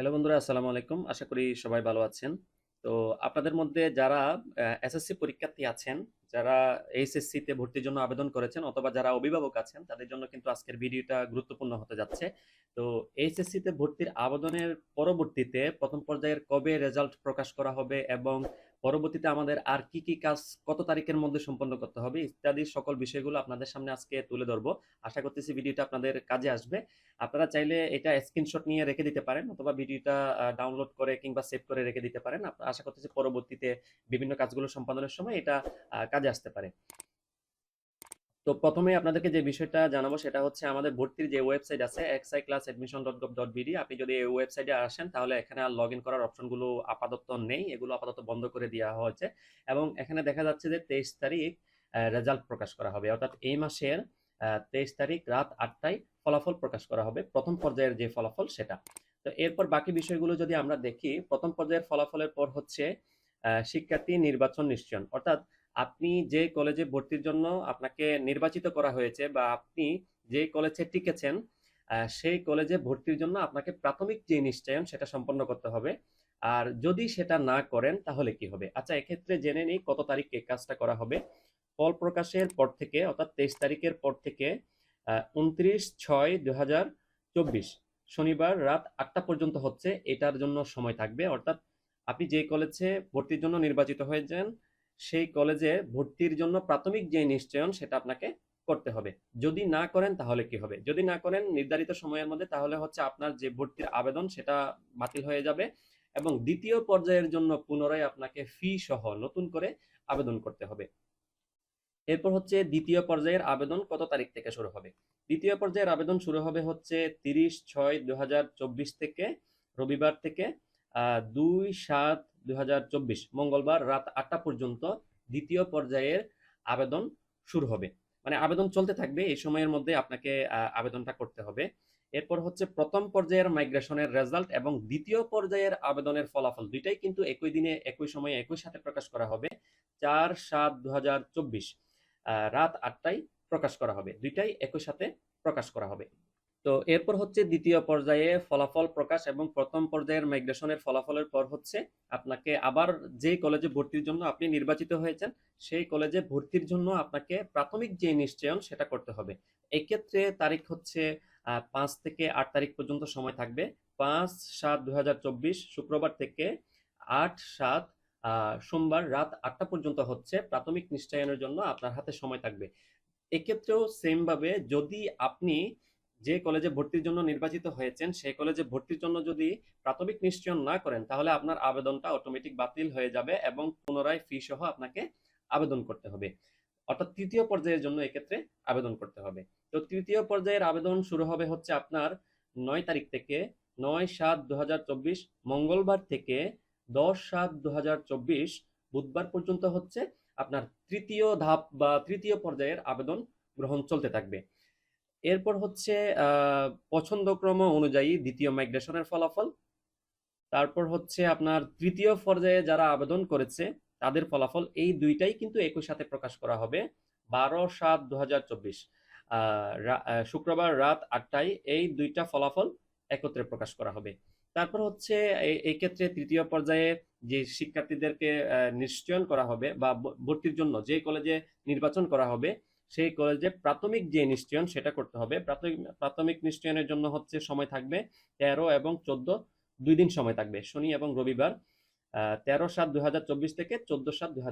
Hello বন্ধুরা, আসসালামু আলাইকুম। আশা করি সবাই ভালো আছেন। তো আপনাদের মধ্যে যারা এসএসসি পরীক্ষার্থী আছেন যারা এইচএসসি তে ভর্তির জন্য আবেদন করেছেন অথবা যারা অভিভাবক আছেন, তাদের জন্য কিন্তু আজকের ভিডিওটা গুরুত্বপূর্ণ হতে যাচ্ছে। তো এইচএসসি তে ভর্তির আবেদনের পরবর্তীতে প্রথম পর্যায়ের কবে রেজাল্ট প্রকাশ করা হবে এবং পরবর্তীতে আমাদের আর কি কি কাজ, কত তারিখের মধ্যে সম্পন্ন করতে হবে, ইত্যাদি সকল বিষয়গুলো আপনাদের সামনে আজকে তুলে ধরবো। আশা করতেছি ভিডিওটা আপনাদের কাজে আসবে। আপনারা চাইলে এটা স্ক্রিনশট নিয়ে রেখে দিতে পারেন অথবা ভিডিওটা ডাউনলোড করে কিংবা সেভ করে রেখে দিতে পারেন। আশা করতেছি পরবর্তীতে বিভিন্ন কাজগুলো সম্পাদনের সময় এটা কাজে আসতে পারে। তো প্রথমে আপনাদেরকে যে বিষয়টা জানাব সেটা হচ্ছে আমাদের ভর্তির যে ওয়েবসাইট আছে XI class admission dot gov dot BD আপনি যদি এই ওয়েবসাইটে আসেন তাহলে এখানে আর লগ করার অপশনগুলো আপাতত নেই, এগুলো আপাতত বন্ধ করে দেওয়া হয়েছে এবং এখানে দেখা যাচ্ছে যে তেইশ তারিখ রেজাল্ট প্রকাশ করা হবে। অর্থাৎ এই মাসের তেইশ তারিখ রাত আটটায় ফলাফল প্রকাশ করা হবে, প্রথম পর্যায়ের যে ফলাফল সেটা। তো এরপর বাকি বিষয়গুলো যদি আমরা দেখি, প্রথম পর্যায়ের ফলাফলের পর হচ্ছে শিক্ষার্থী নির্বাচন নিশ্চয়ন। অর্থাৎ আপনি যে কলেজে ভর্তির জন্য আপনাকে নির্বাচিত করা হয়েছে বা আপনি যে কলেজে টিকেছেন সেই কলেজে ভর্তির জন্য আপনাকে প্রাথমিক যে নিশ্চয়ন সেটা সম্পন্ন করতে হবে। আর যদি সেটা না করেন তাহলে কি হবে? আচ্ছা এক্ষেত্রে জেনে নিই কত তারিখে কাজটা করা হবে। ফল প্রকাশের পর থেকে, অর্থাৎ তেইশ তারিখের পর থেকে উনত্রিশ ছয় দু শনিবার রাত আটটা পর্যন্ত হচ্ছে, এটার জন্য সময় থাকবে। অর্থাৎ আপনি যে কলেজে ভর্তির জন্য নির্বাচিত হয়েছেন সেই কলেজে ভর্তির জন্য প্রাথমিক যে নিশ্চয়ন, সেটা আপনাকে করতে হবে। যদি না করেন, তাহলে কি হবে? যদি না করেন, নির্ধারিত সময়ের মধ্যে, তাহলে হচ্ছে আপনার যে ভর্তির আবেদন, সেটা বাতিল হয়ে যাবে এবং দ্বিতীয় পর্যায়ের জন্য পুনরায় আপনাকে ফি সহ নতুন করে আবেদন করতে হবে। এরপর হচ্ছে দ্বিতীয় পর্যায়ের আবেদন কত তারিখ থেকে শুরু হবে? দ্বিতীয় পর্যায়ের আবেদন শুরু হবে হচ্ছে তিরিশ ছয় দু থেকে রবিবার থেকে দুই সাত দুই হাজার চব্বিশ মঙ্গলবার রাত আটটা পর্যন্ত দ্বিতীয় পর্যায়ের আবেদন শুরু হবে। মানে আবেদন চলতে থাকবে, এই সময়ের মধ্যে আপনাকে আবেদনটা করতে হবে। এরপর হচ্ছে প্রথম পর্যায়ের মাইগ্রেশনের রেজাল্ট এবং দ্বিতীয় পর্যায়ের আবেদনের ফলাফল, দুইটাই কিন্তু একই দিনে, একই সময়ে, একই সাথে প্রকাশ করা হবে। চার সাত দু রাত আটটায় প্রকাশ করা হবে। দুইটাই একই সাথে প্রকাশ করা হবে। তো এরপর হচ্ছে দ্বিতীয় পর্যায়ে ফলাফল প্রকাশ এবং প্রথম পর্যায়ের মাইগ্রেশনের ফলাফলের পর হচ্ছে আপনাকে আবার যে কলেজে ভর্তির জন্য আপনি নির্বাচিত হয়েছেন, সেই কলেজে ভর্তির জন্য আপনাকে প্রাথমিক যে নিশ্চয়ন সেটা করতে হবে। এক্ষেত্রে তারিখ হচ্ছে পাঁচ থেকে আট তারিখ পর্যন্ত সময় থাকবে। পাঁচ সাত দু শুক্রবার থেকে আট সাত সোমবার রাত আটটা পর্যন্ত হচ্ছে প্রাথমিক নিশ্চয়নের জন্য আপনার হাতে সময় থাকবে। এক্ষেত্রেও সেমভাবে যদি আপনি যে কলেজে ভর্তির জন্য নির্বাচিত হয়েছেন, সেই কলেজে ভর্তির জন্য যদি প্রাথমিক নিশ্চয়ন না করেন, তাহলে আপনার আবেদনটা অটোমেটিক বাতিল হয়ে যাবে এবং পুনরায় ফি সহ আপনাকে আবেদন করতে হবে। অর্থাৎ তৃতীয় পর্যায়ের জন্য এক্ষেত্রে আবেদন করতে হবে। তো তৃতীয় পর্যায়ের আবেদন শুরু হবে হচ্ছে আপনার নয় তারিখ থেকে নয় সাত দু মঙ্গলবার থেকে দশ সাত দু বুধবার পর্যন্ত হচ্ছে আপনার তৃতীয় ধাপ বা তৃতীয় পর্যায়ের আবেদন গ্রহণ চলতে থাকবে। এরপর হচ্ছে পছন্দক্রম অনুযায়ী দ্বিতীয় মাইগ্রেশনের ফলাফল। তারপর হচ্ছে আপনার তৃতীয় পর্যায়ে যারা আবেদন করেছে, তাদের ফলাফল এই দুইটাই কিন্তু একই সাথে প্রকাশ করা হবে, বারো সাত দু শুক্রবার রাত আটটায় এই দুইটা ফলাফল একত্রে প্রকাশ করা হবে। তারপর হচ্ছে এই- ক্ষেত্রে তৃতীয় পর্যায়ে যে শিক্ষার্থীদেরকে নিশ্চয়ন করা হবে বা, ভর্তির জন্য যে কলেজে নির্বাচন করা হবে সেই কলেজে প্রাথমিক যে নিশ্চয়ন সেটা করতে হবে। প্রাথমিক প্রাথমিক নিশ্চয়নের জন্য হচ্ছে সময় থাকবে তেরো এবং চোদ্দ, দুই দিন সময় থাকবে, শনি এবং রবিবার। তেরো সাত দুই থেকে চোদ্দ সাত দুই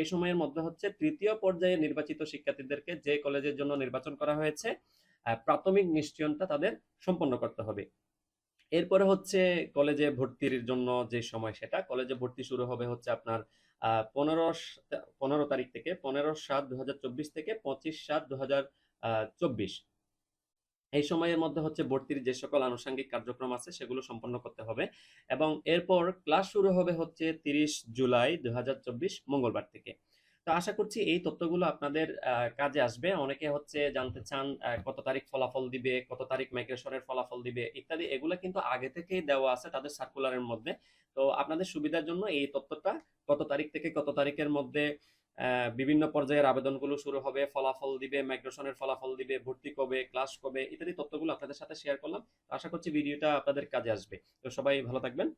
এই সময়ের মধ্যে হচ্ছে তৃতীয় পর্যায়ে নির্বাচিত শিক্ষার্থীদেরকে যে কলেজের জন্য নির্বাচন করা হয়েছে প্রাথমিক নিশ্চয়নটা তাদের সম্পন্ন করতে হবে। এরপরে হচ্ছে কলেজে ভর্তির জন্য যে সময় সেটা, কলেজে ভর্তি শুরু হবে হচ্ছে আপনার পনেরো পনেরো তারিখ থেকে পনেরো সাত দু থেকে পঁচিশ সাত দু চব্বিশ। এই সময়ের মধ্যে হচ্ছে ভর্তির যে সকল আনুষঙ্গিক কার্যক্রম আছে সেগুলো সম্পন্ন করতে হবে এবং এরপর ক্লাস শুরু হবে হচ্ছে তিরিশ জুলাই দু হাজার চব্বিশ মঙ্গলবার থেকে। তো আশা করছি এই তথ্যগুলো আপনাদের কাজে আসবে। অনেকে হচ্ছে জানতে চান কত তারিখ ফলাফল দিবে, কত তারিখ মাইগ্রেশনের ফলাফল দিবে ইত্যাদি। এগুলো কিন্তু আগে থেকেই দেওয়া আছে তাদের সার্কুলারের মধ্যে। তো আপনাদের সুবিধার জন্য এই তথ্যটা, কত তারিখ থেকে কত তারিখের মধ্যে বিভিন্ন পর্যায়ের আবেদনগুলো শুরু হবে, ফলাফল দিবে মাইগ্রেশনের ফলাফল দিবে, ভর্তি কবে ক্লাস কবে, ইত্যাদি তথ্যগুলো আপনাদের সাথে শেয়ার করলাম। আশা করছি ভিডিওটা আপনাদের কাজে আসবে। তো সবাই ভালো থাকবেন।